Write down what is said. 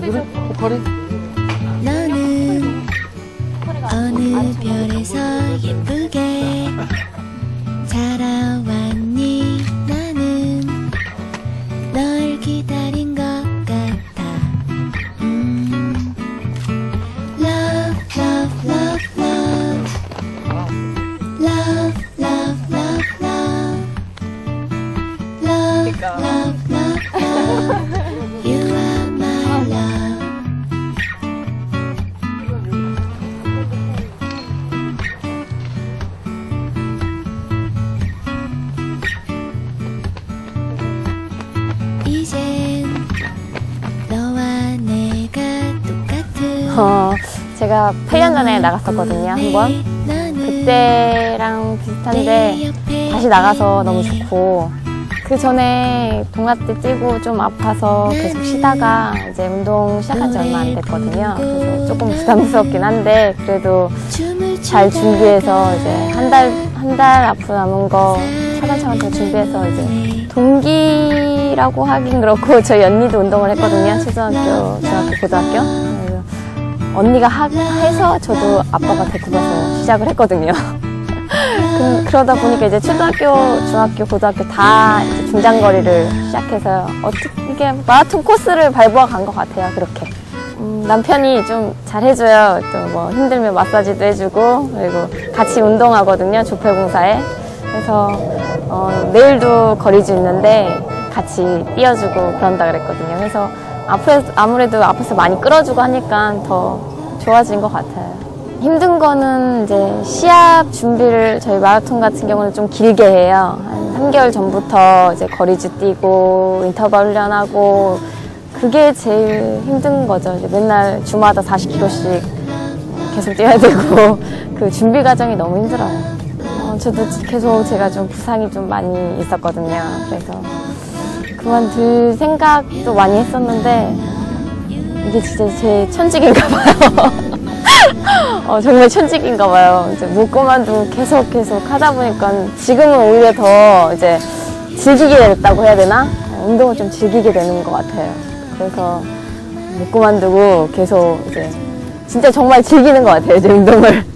그래? 포카리? 너는 어느 별에서 예쁘게 자라왔니 나는 널 기다린 것 같아 음. Love love love love Love 어, 제가 8년 전에 나갔었거든요, 한 번. 나는 그때랑 비슷한데 다시 나가서 너무 좋고 그 전에 동아 때 뛰고 좀 아파서 계속 쉬다가 이제 운동 시작한 지 얼마 안 됐거든요. 그래서 조금 부담스럽긴 한데 그래도 잘 준비해서 이제 한 달 한 달 앞으로 남은 거 차근차근 더 준비해서 이제 동기라고 하긴 그렇고 저희 언니도 운동을 했거든요. 초등학교, 중학교, 고등학교. 언니가 하, 해서 저도 아빠가 데리고 가서 시작을 했거든요. 그, 그러다 보니까 이제 초등학교, 중학교, 고등학교 다 중장거리를 시작해서 어떻게 이게 마라톤 코스를 밟아 간 것 같아요. 그렇게. 음, 남편이 좀 잘해줘요. 또 뭐 힘들면 마사지도 해주고 그리고 같이 운동하거든요. 조폐공사에. 그래서 어, 내일도 거리주 있는데 같이 뛰어주고 그런다 그랬거든요. 그래서 앞에 아무래도 앞에서 많이 끌어주고 하니까 더 좋아진 것 같아요. 힘든 거는 이제 시합 준비를 저희 마라톤 같은 경우는 좀 길게 해요. 한 3개월 전부터 이제 거리주 뛰고 인터벌 훈련하고 그게 제일 힘든 거죠. 맨날 주마다 40km씩 계속 뛰어야 되고 그 준비 과정이 너무 힘들어요. 어, 저도 계속 제가 좀 부상이 좀 많이 있었거든요. 그래서 그만둘 생각도 많이 했었는데 이게 진짜 제 천직인가 봐요. 어, 정말 천직인가 봐요. 이제 못 그만두고 계속 계속 하다 보니까 지금은 오히려 더 이제 즐기게 됐다고 해야 되나? 운동을 좀 즐기게 되는 것 같아요. 그래서 못 그만두고 계속 이제 진짜 정말 즐기는 것 같아요, 이제 운동을.